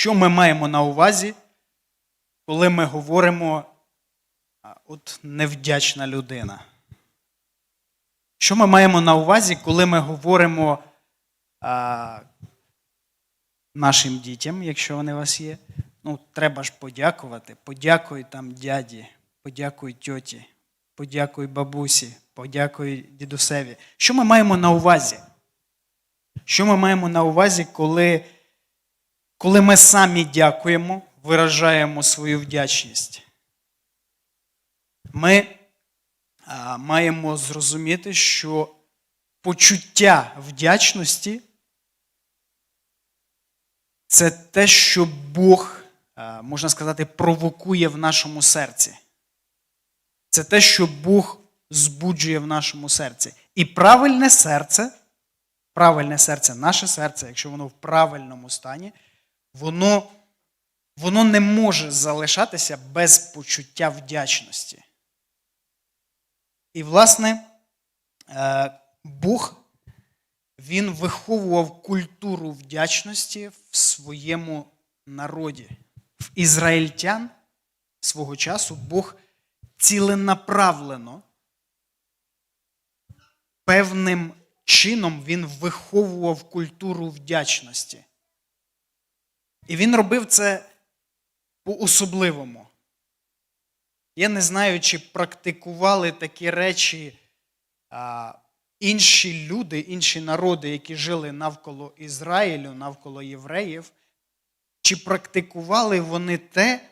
що ми маємо на увазі, коли ми говоримо от невдячна людина? Що ми маємо на увазі, коли ми говоримо а, нашим дітям, якщо вони у вас є? Ну, треба ж подякувати. Подякуй там дяді, подякуй тьоті, подякуй бабусі, подякуй дідусеві. Що ми маємо на увазі? Що ми маємо на увазі, коли, коли ми самі дякуємо, виражаємо свою вдячність? Ми маємо зрозуміти, що почуття вдячності це те, що Бог, можна сказати, провокує в нашому серці. Це те, що Бог збуджує в нашому серці. І правильне серце, правильне серце, наше серце, якщо воно в правильному стані, воно, воно не може залишатися без почуття вдячності. І, власне, е, Бог він виховував культуру вдячності в своєму народі. В ізраїльтян свого часу Бог ціленаправлено, певним чином він виховував культуру вдячності. І він робив це по-особливому. Я не знаю, чи практикували такі речі а, інші люди, інші народи, які жили навколо Ізраїлю, навколо євреїв, чи практикували вони те,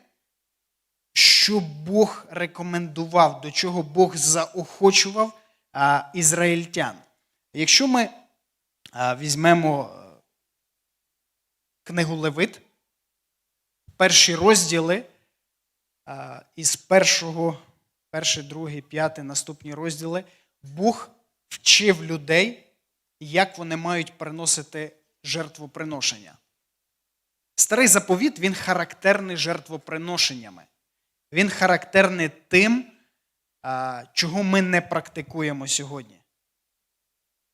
що Бог рекомендував, до чого Бог заохочував а, ізраїльтян. Якщо ми а, візьмемо е, книгу Левит, перші розділи із першого, перший, другий, п'ятий, наступні розділи, Бог вчив людей, як вони мають приносити жертвоприношення. Старий заповіт він характерний жертвоприношеннями. Він характерний тим, чого ми не практикуємо сьогодні.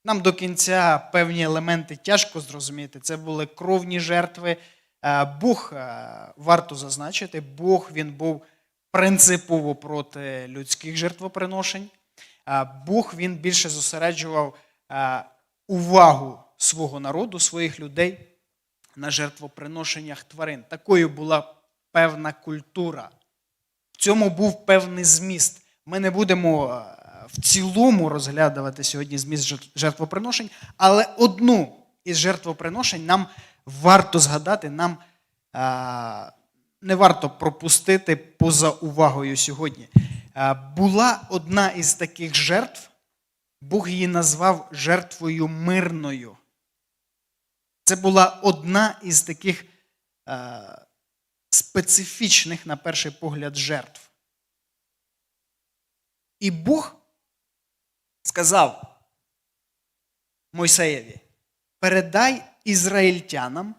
Нам до кінця певні елементи тяжко зрозуміти. Це були кровні жертви. Е, Бог, е, варто зазначити, Бог він був принципово проти людських жертвоприношень. Е, Бог він більше зосереджував увагу свого народу, своїх людей на жертвоприношеннях тварин. Такою була певна культура. В цьому був певний зміст. Ми не будемо в цілому розглядувати сьогодні зміст жертвоприношень, але одну із жертвоприношень нам варто згадати, нам не варто пропустити поза увагою сьогодні. Була одна із таких жертв, Бог її назвав жертвою мирною. Це була одна із таких специфічних, на перший погляд, жертв. І Бог сказав Мойсеєві: передай ізраїльтянам,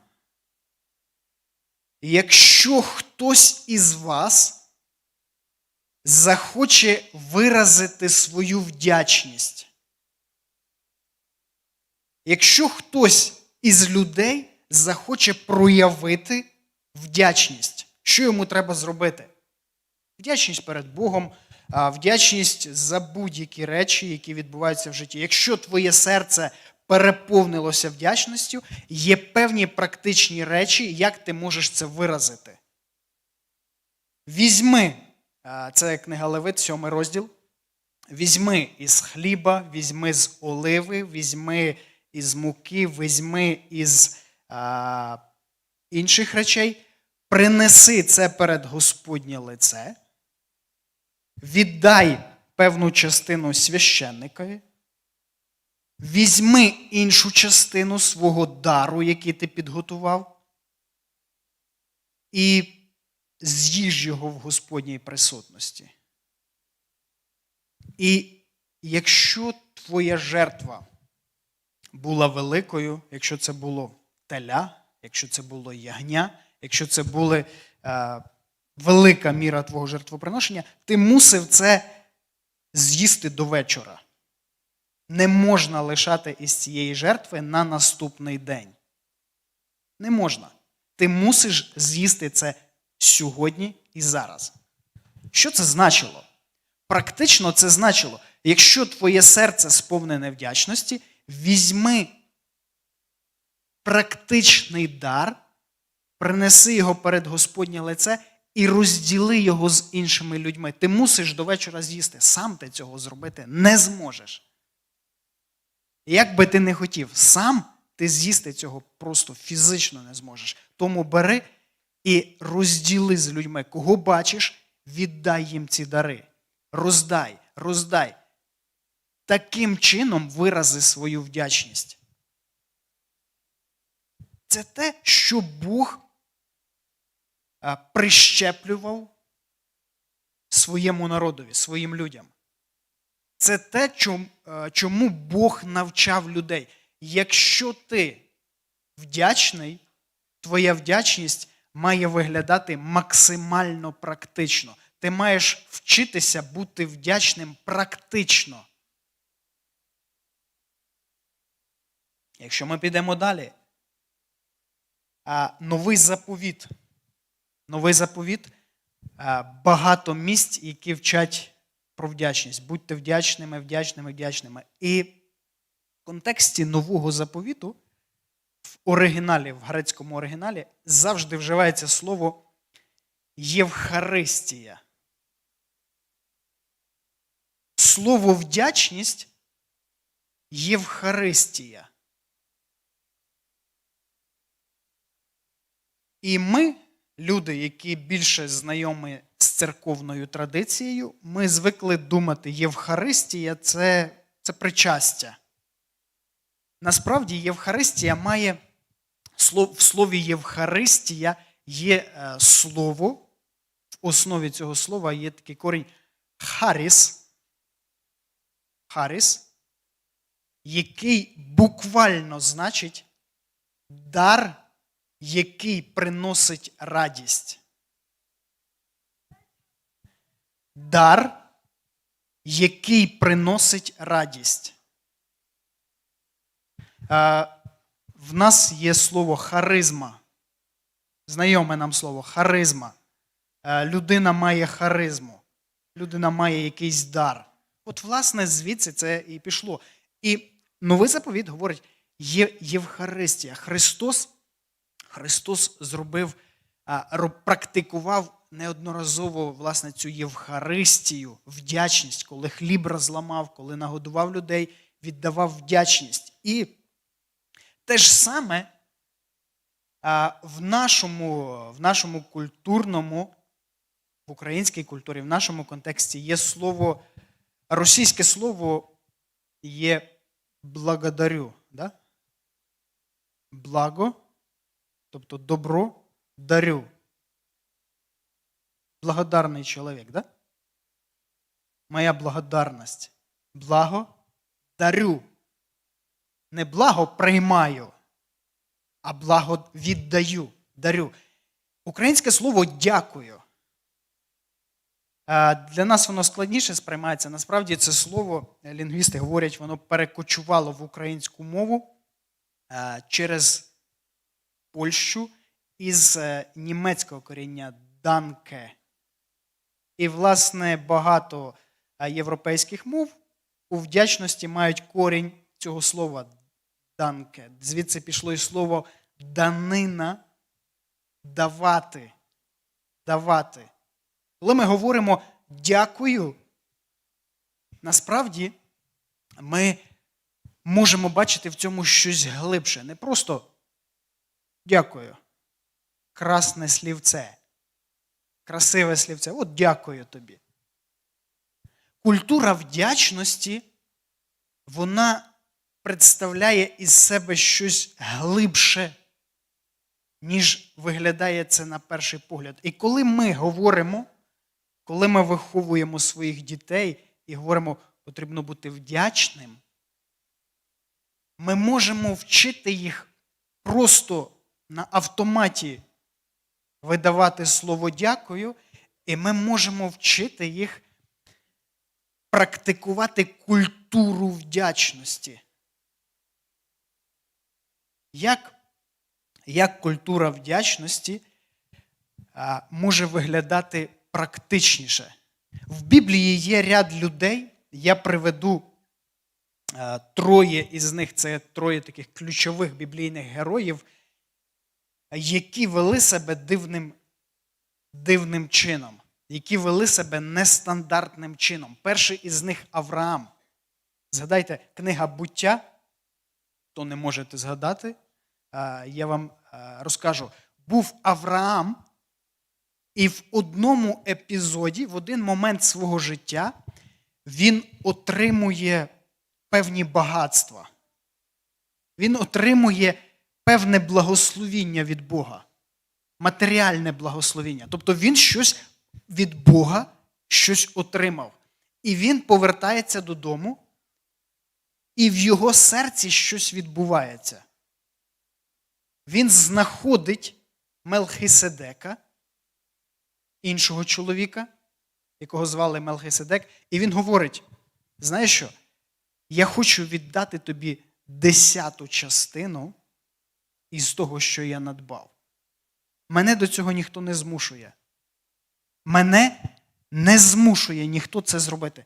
якщо хтось із вас захоче виразити свою вдячність, якщо хтось із людей захоче проявити вдячність, що йому треба зробити? Вдячність перед Богом, вдячність за будь-які речі, які відбуваються в житті. Якщо твоє серце переповнилося вдячністю, є певні практичні речі, як ти можеш це виразити. Візьми, це книга Левит, сьомий розділ. Візьми із хліба, візьми з оливи, візьми із муки, візьми із а, інших речей, принеси це перед Господнє лице, віддай певну частину священникові, візьми іншу частину свого дару, який ти підготував, і з'їж його в Господній присутності. І якщо твоя жертва була великою, якщо це було теля, якщо це було ягня, якщо це була е, велика міра твого жертвоприношення, ти мусив це з'їсти до вечора. Не можна лишати із цієї жертви на наступний день. Не можна. Ти мусиш з'їсти це сьогодні і зараз. Що це значило? Практично це значило, якщо твоє серце сповнене вдячності, візьми практичний дар, принеси його перед Господнє лице і розділи його з іншими людьми. Ти мусиш до вечора з'їсти. Сам ти цього зробити не зможеш. Як би ти не хотів, сам ти з'їсти цього просто фізично не зможеш. Тому бери і розділи з людьми, кого бачиш, віддай їм ці дари. Роздай, роздай. Таким чином вирази свою вдячність. Це те, що Бог прищеплював своєму народові, своїм людям. Це те, е, чому Бог навчав людей. Якщо ти вдячний, твоя вдячність має виглядати максимально практично. Ти маєш вчитися бути вдячним практично. Якщо ми підемо далі, новий заповіт. Новий заповіт багато місць, які вчать про вдячність. Будьте вдячними, вдячними, вдячними. І в контексті нового заповіту в оригіналі, в грецькому оригіналі, завжди вживається слово Євхаристія. Слово вдячність Євхаристія. І ми, люди, які більше знайомі з церковною традицією, ми звикли думати, Євхаристія це, це причастя. Насправді, Євхаристія має в слові Євхаристія є е, слово. В основі цього слова є такий корінь харіс, харіс, який буквально значить дар, який приносить радість. Дар, який приносить радість. В нас є слово харизма. Знайоме нам слово харизма. Людина має харизму. Людина має якийсь дар. От, власне, звідси це і пішло. І новий заповіт говорить: є Євхаристія. Христос, Христос зробив, практикував неодноразово власне цю Євхаристію, вдячність, коли хліб розламав, коли нагодував людей, віддавав вдячність. І те ж саме в нашому, в нашому культурному, в українській культурі, в нашому контексті є слово, російське слово є благодарю. Да? Благо, тобто добро дарю. Благодарний чоловік, да? Моя благодарність. Благо дарю. Не благо приймаю, а благо віддаю, дарю. Українське слово дякую. Е, Для нас воно складніше сприймається. Насправді це слово, е, лінгвісти говорять, воно перекочувало в українську мову е, через Польщу із е, німецького коріння данке. І, власне, багато е, європейських мов у вдячності мають корінь цього слова данке. Звідси пішло і слово данина давати. Давати. Коли ми говоримо дякую, насправді ми можемо бачити в цьому щось глибше. Не просто дякую. Красне слівце. Красиве слівце. От дякую тобі. Культура вдячності, вона представляє із себе щось глибше, ніж виглядає це на перший погляд. І коли ми говоримо, коли ми виховуємо своїх дітей і говоримо, потрібно бути вдячним, ми можемо вчити їх просто на автоматі видавати слово дякую, і ми можемо вчити їх практикувати культуру вдячності. Як, як культура вдячності може виглядати практичніше. В Біблії є ряд людей, я приведу троє із них це троє таких ключових біблійних героїв, які вели себе дивним, дивним чином, які вели себе нестандартним чином. Перший із них Авраам. Згадайте, книга буття, то не можете згадати, я вам розкажу. Був Авраам, і в одному епізоді, в один момент свого життя, він отримує певні багатства. Він отримує певне благословіння від Бога, матеріальне благословіння. Тобто він щось від Бога щось отримав. І він повертається додому, і в його серці щось відбувається. Він знаходить Мелхиседека, іншого чоловіка, якого звали Мелхиседек, і він говорить: знаєш що? Я хочу віддати тобі десяту частину із того, що я надбав. Мене до цього ніхто не змушує. Мене не змушує ніхто це зробити.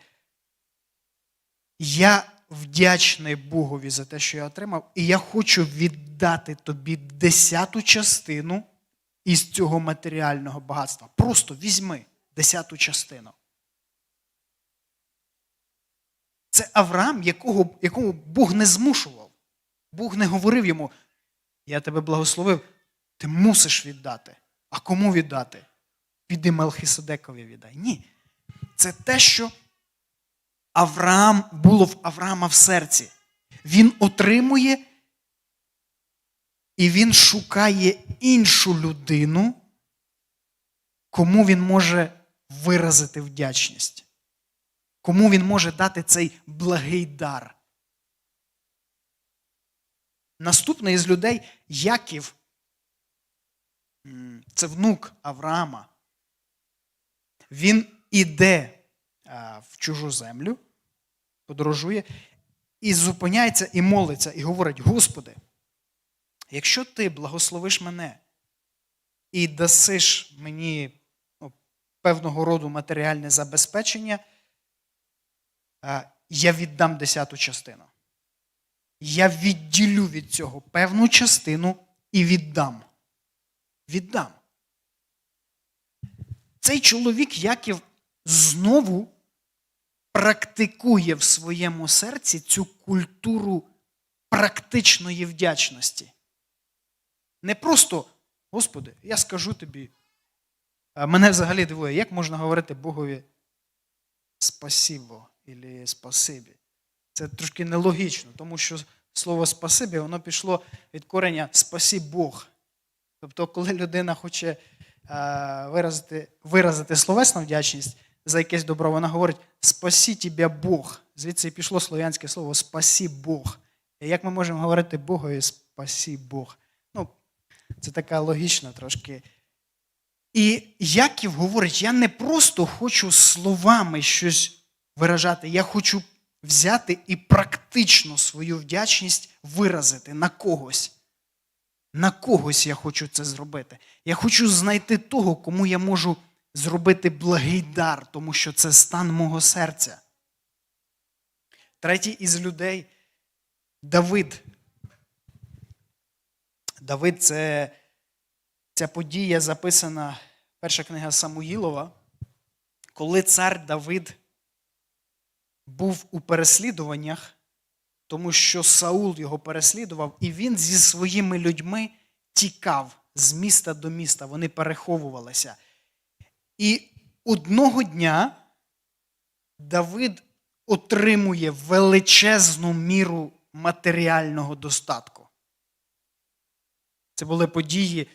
Я вдячний Богові за те, що я отримав, і я хочу віддати тобі десяту частину із цього матеріального багатства. Просто візьми десяту частину. Це Авраам, якого, якого Бог не змушував. Бог не говорив йому, я тебе благословив, ти мусиш віддати. А кому віддати? Піди Мелхиседекові віддай. Ні. Це те, що Авраам було в Авраама в серці. Він отримує і він шукає іншу людину, кому він може виразити вдячність, кому він може дати цей благий дар. Наступний із людей Яків, це внук Авраама. Він іде в чужу землю, подорожує, і зупиняється і молиться, і говорить: Господи, якщо ти благословиш мене і дасиш мені ну, певного роду матеріальне забезпечення, я віддам десяту частину. Я відділю від цього певну частину і віддам. Віддам. Цей чоловік Яків знову практикує в своєму серці цю культуру практичної вдячності. Не просто, Господи, я скажу тобі. Мене взагалі дивує, як можна говорити Богові спасибо або спасибі. Це трошки нелогічно, тому що слово спасибі воно пішло від кореня спасі Бог. Тобто, коли людина хоче виразити, виразити словесну вдячність за якесь добро, вона говорить спасі тебе Бог. Звідси і пішло слов'янське слово спасі Бог. І як ми можемо говорити Богові спасі Бог? Ну, це така логічна трошки. І Яків говорить: я не просто хочу словами щось виражати, я хочу взяти і практично свою вдячність виразити на когось. На когось я хочу це зробити. Я хочу знайти того, кому я можу зробити благий дар, тому що це стан мого серця. Третій із людей Давид. Давид це ця подія записана перша книга Самуїлова, коли цар Давид був у переслідуваннях, тому що Саул його переслідував, і він зі своїми людьми тікав з міста до міста, вони переховувалися. І одного дня Давид отримує величезну міру матеріального достатку. Це були події,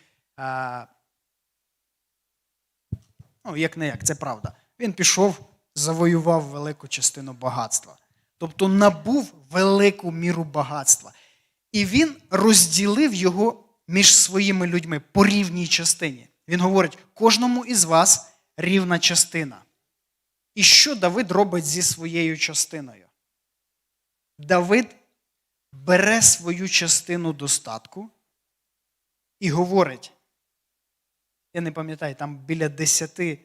ну, як не як, це правда. Він пішов, завоював велику частину багатства. Тобто набув велику міру багатства. І він розділив його між своїми людьми по рівній частині. Він говорить: кожному із вас рівна частина. І що Давид робить зі своєю частиною? Давид бере свою частину достатку і говорить. Я не пам'ятаю, там біля десяти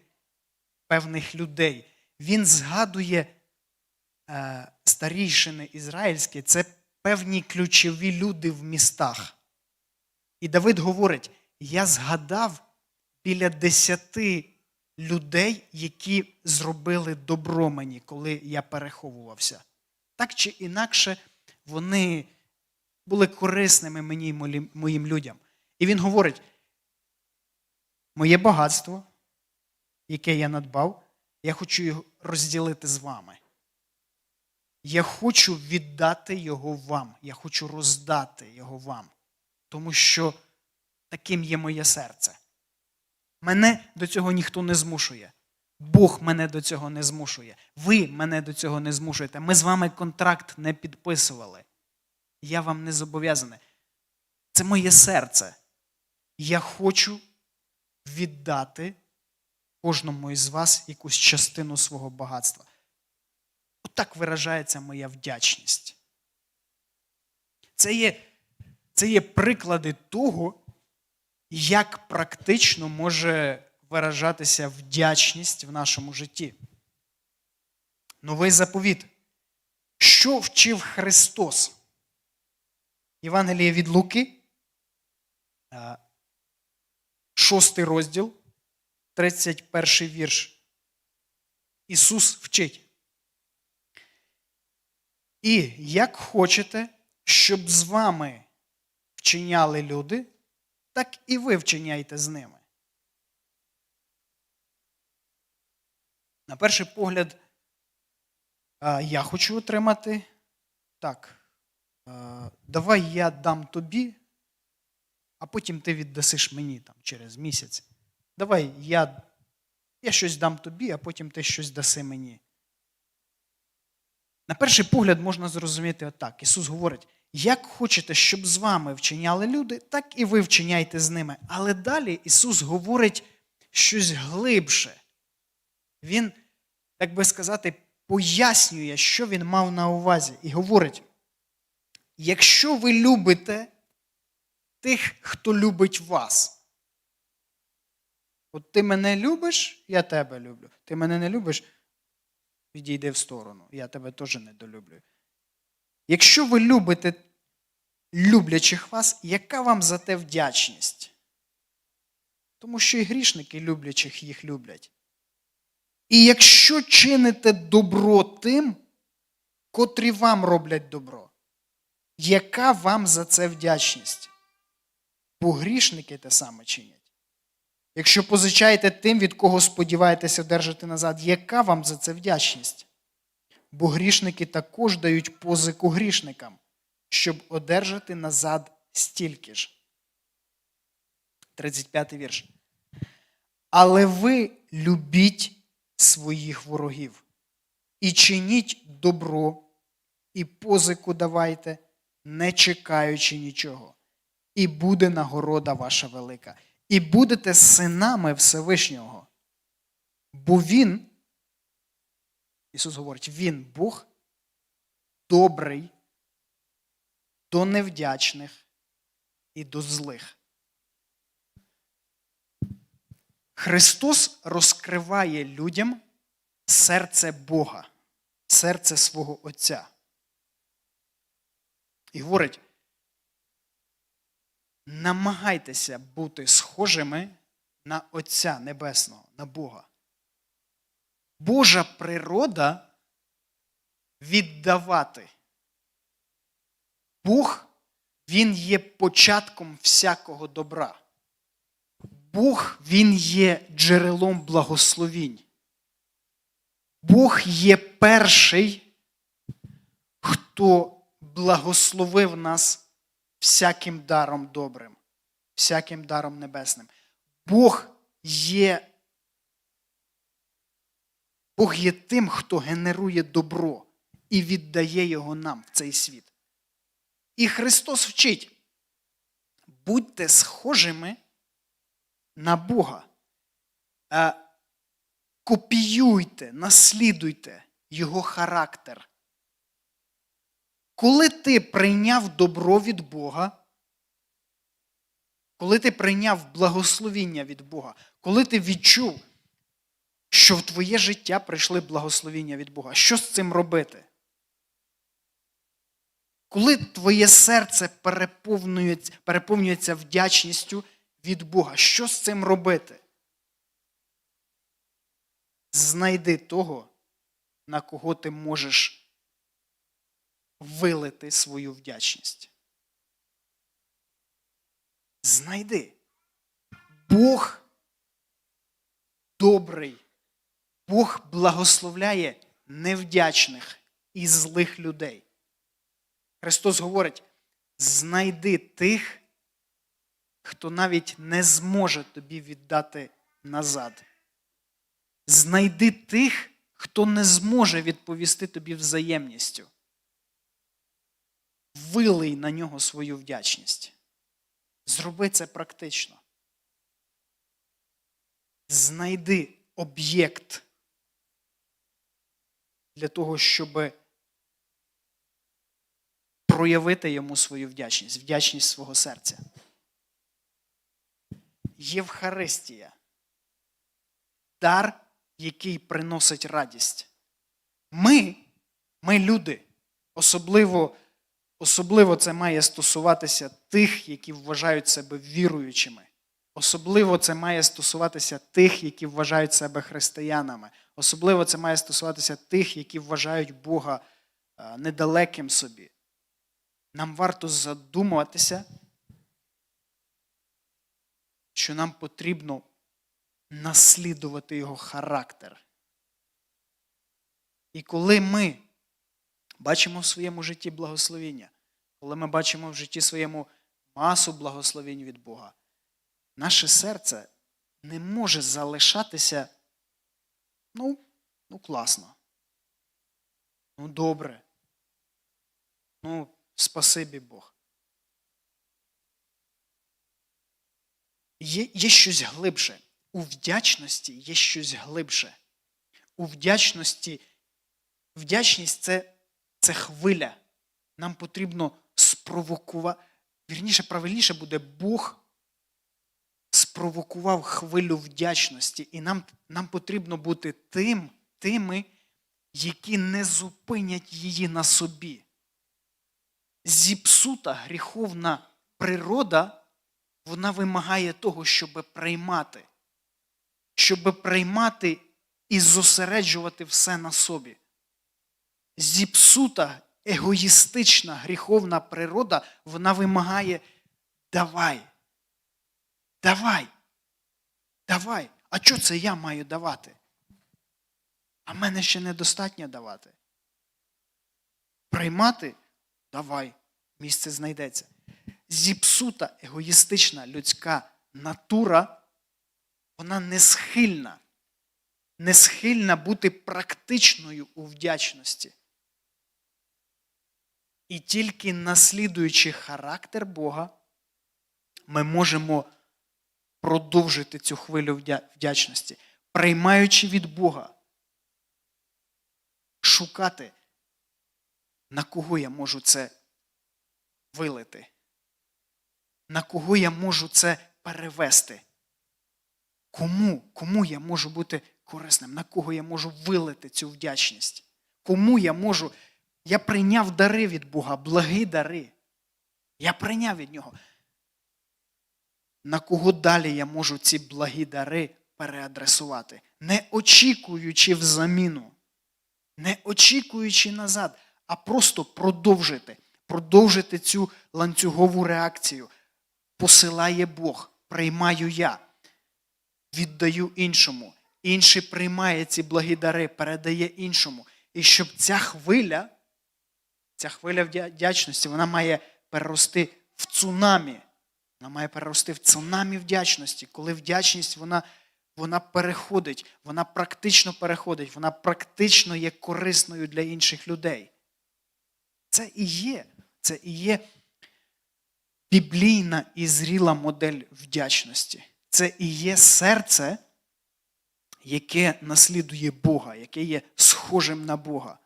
певних людей. Він згадує е, старійшини ізраїльські, це певні ключові люди в містах. І Давид говорить: я згадав біля десяти людей, які зробили добро мені, коли я переховувався. Так чи інакше, вони були корисними мені і моїм людям. І він говорить: моє багатство, яке я надбав, я хочу його розділити з вами. Я хочу віддати його вам. Я хочу роздати його вам. Тому що таким є моє серце. Мене до цього ніхто не змушує. Бог мене до цього не змушує. Ви мене до цього не змушуєте. Ми з вами контракт не підписували. Я вам не зобов'язаний. Це моє серце. Я хочу віддати кожному із вас якусь частину свого багатства. Отак виражається моя вдячність. Це є, це є приклади того, як практично може виражатися вдячність в нашому житті. Новий заповіт. Що вчив Христос? Євангеліє від Луки, е, шостий розділ, 31 вірш. Ісус вчить. І як хочете, щоб з вами вчиняли люди, так і ви вчиняйте з ними. На перший погляд, я хочу отримати. Так, давай я дам тобі, а потім ти віддасиш мені там, через місяць. Давай я, я щось дам тобі, а потім ти щось даси мені. На перший погляд можна зрозуміти отак. Ісус говорить: як хочете, щоб з вами вчиняли люди, так і ви вчиняйте з ними. Але далі Ісус говорить щось глибше. Він, так би сказати, пояснює, що він мав на увазі, і говорить: якщо ви любите тих, хто любить вас, от ти мене любиш, я тебе люблю. Ти мене не любиш, відійди в сторону. Я тебе теж недолюблюю. Якщо ви любите люблячих вас, яка вам за те вдячність? Тому що і грішники люблячих їх люблять. І якщо чините добро тим, котрі вам роблять добро, яка вам за це вдячність? Бо грішники те саме чинять. Якщо позичаєте тим, від кого сподіваєтеся одержати назад, яка вам за це вдячність? Бо грішники також дають позику грішникам, щоб одержати назад стільки ж. 35 вірш. Але ви любіть своїх ворогів і чиніть добро, і позику давайте, не чекаючи нічого. І буде нагорода ваша велика. І будете синами Всевишнього. Бо Він, Ісус говорить, Він Бог добрий до невдячних і до злих. Христос розкриває людям серце Бога, серце свого Отця. І говорить, намагайтеся бути схожими на Отця Небесного, на Бога. Божа природа віддавати. Бог, Він є початком всякого добра. Бог Він є джерелом благословінь. Бог є перший, хто благословив нас всяким даром добрим, всяким даром небесним. Бог є, Бог є тим, хто генерує добро і віддає його нам в цей світ. І Христос вчить, будьте схожими на Бога. Е, Копіюйте, наслідуйте Його характер. Коли ти прийняв добро від Бога, коли ти прийняв благословіння від Бога, коли ти відчув, що в твоє життя прийшли благословіння від Бога, що з цим робити? Коли твоє серце переповнюється, переповнюється вдячністю від Бога, що з цим робити? Знайди того, на кого ти можеш вилити свою вдячність. Знайди. Бог добрий. Бог благословляє невдячних і злих людей. Христос говорить: знайди тих, хто навіть не зможе тобі віддати назад. Знайди тих, хто не зможе відповісти тобі взаємністю. Вилий на нього свою вдячність. Зроби це практично. Знайди об'єкт для того, щоб проявити йому свою вдячність, вдячність свого серця. Євхаристія дар, який приносить радість. Ми, ми люди, особливо, особливо це має стосуватися тих, які вважають себе віруючими. Особливо це має стосуватися тих, які вважають себе християнами. Особливо це має стосуватися тих, які вважають Бога е, недалеким собі. Нам варто задумуватися, що нам потрібно наслідувати його характер. І коли ми бачимо в своєму житті благословіння, коли ми бачимо в житті своєму масу благословень від Бога, наше серце не може залишатися, ну, ну класно. Ну, добре. Ну, спасибі Бог. Є, є щось глибше. У вдячності є щось глибше. У вдячності, вдячність це, це хвиля. Нам потрібно спровокувати. Вірніше, правильніше буде Бог спровокував хвилю вдячності. І нам, нам потрібно бути тим, тими, які не зупинять її на собі. Зіпсута гріховна природа, вона вимагає того, щоб приймати щоб приймати і зосереджувати все на собі. Зіпсута, егоїстична, гріховна природа, вона вимагає давай. Давай. Давай. А що це я маю давати? А мене ще недостатньо давати. Приймати давай, місце знайдеться. Зіпсута егоїстична людська натура вона не схильна, не схильна бути практичною у вдячності. І тільки наслідуючи характер Бога, ми можемо продовжити цю хвилю вдячності, приймаючи від Бога, шукати, на кого я можу це вилити, на кого я можу це перевести. Кому? Кому я можу бути корисним? На кого я можу вилити цю вдячність? Кому я можу. Я прийняв дари від Бога, благі дари. Я прийняв від Нього. На кого далі я можу ці благі дари переадресувати? Не очікуючи взаміну, не очікуючи назад, а просто продовжити, продовжити цю ланцюгову реакцію. Посилає Бог, приймаю я віддаю іншому. Інший приймає ці благі дари, передає іншому. І щоб ця хвиля, ця хвиля вдячності, вона має перерости в цунамі. Вона має перерости в цунамі вдячності, коли вдячність вона вона переходить, вона практично переходить, вона практично є корисною для інших людей. Це і є, це і є біблійна і зріла модель вдячності це і є серце, яке наслідує Бога, яке є схожим на Бога,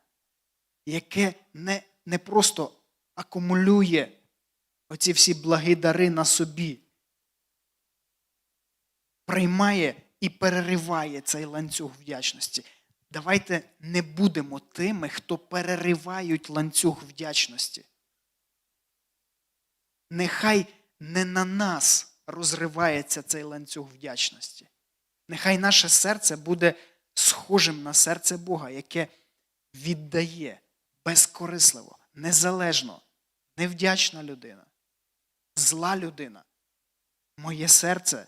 яке не, не просто акумулює оці всі благі дари на собі, приймає і перериває цей ланцюг вдячності. Давайте не будемо тими, хто переривають ланцюг вдячності. Нехай не на нас розривається цей ланцюг вдячності. Нехай наше серце буде схожим на серце Бога, яке віддає безкорисливо, незалежно, невдячна людина, зла людина. Моє серце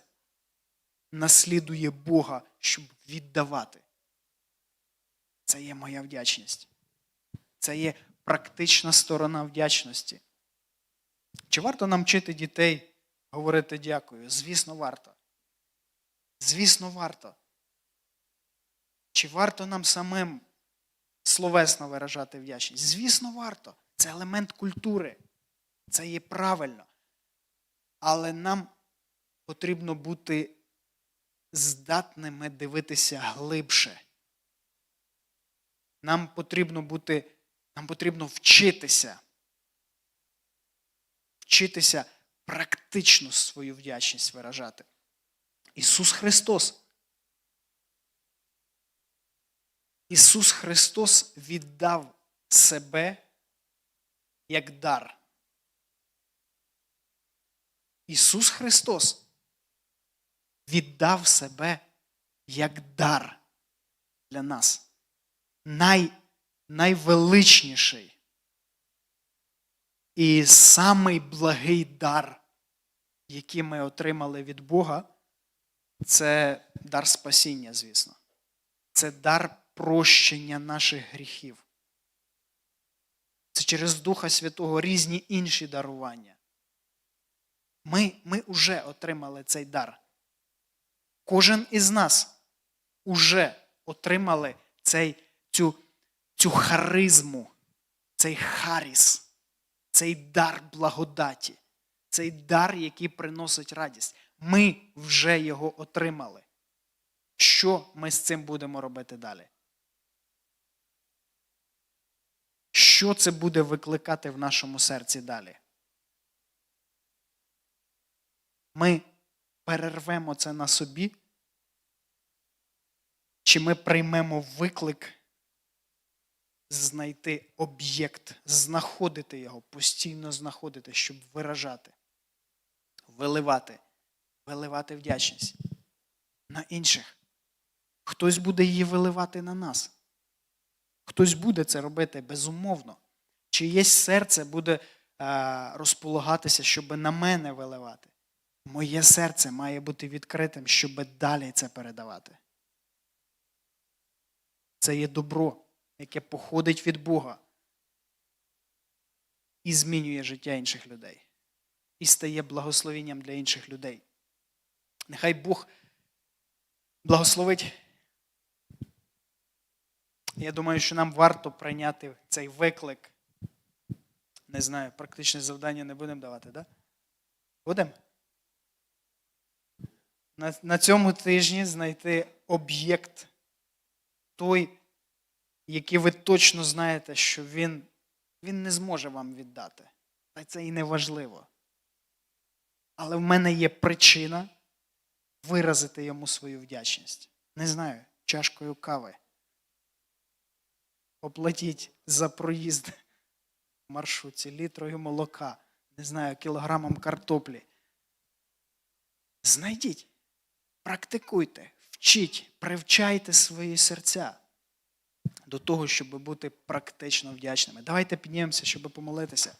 наслідує Бога, щоб віддавати. Це є моя вдячність. Це є практична сторона вдячності. Чи варто нам вчити дітей говорити дякую? Звісно, варто. Звісно, варто. Чи варто нам самим словесно виражати вдячність? Звісно, варто. Це елемент культури. Це є правильно. Але нам потрібно бути здатними дивитися глибше. Нам потрібно бути, нам потрібно вчитися. Вчитися практично свою вдячність виражати. Ісус Христос. Ісус Христос віддав себе як дар. Ісус Христос віддав себе як дар для нас. Най, найвеличніший і самий благий дар, який ми отримали від Бога, це дар спасіння, звісно. Це дар прощення наших гріхів. Це через Духа Святого різні інші дарування. Ми, ми вже отримали цей дар. Кожен із нас уже отримали цей, цю, цю харизму, цей харіс, цей дар благодаті, цей дар, який приносить радість. Ми вже його отримали. Що ми з цим будемо робити далі? Що це буде викликати в нашому серці далі? Ми перервемо це на собі? Чи ми приймемо виклик знайти об'єкт, знаходити його, постійно знаходити, щоб виражати, виливати, виливати вдячність на інших? Хтось буде її виливати на нас. Хтось буде це робити безумовно. Чиєсь серце буде е, розполагатися, щоб на мене виливати. Моє серце має бути відкритим, щоб далі це передавати. Це є добро, яке походить від Бога і змінює життя інших людей. І стає благословенням для інших людей. Нехай Бог благословить. Я думаю, що нам варто прийняти цей виклик. Не знаю, практичне завдання не будемо давати. Да? Будемо? На, на цьому тижні знайти об'єкт той, який ви точно знаєте, що він, він не зможе вам віддати. Та це і не важливо. Але в мене є причина виразити йому свою вдячність. Не знаю, чашкою кави. Оплатіть за проїзд в маршрутці літрою молока, не знаю, кілограмом картоплі. Знайдіть, практикуйте, вчіть, привчайте свої серця до того, щоб бути практично вдячними. Давайте піднімемося, щоб помолитися.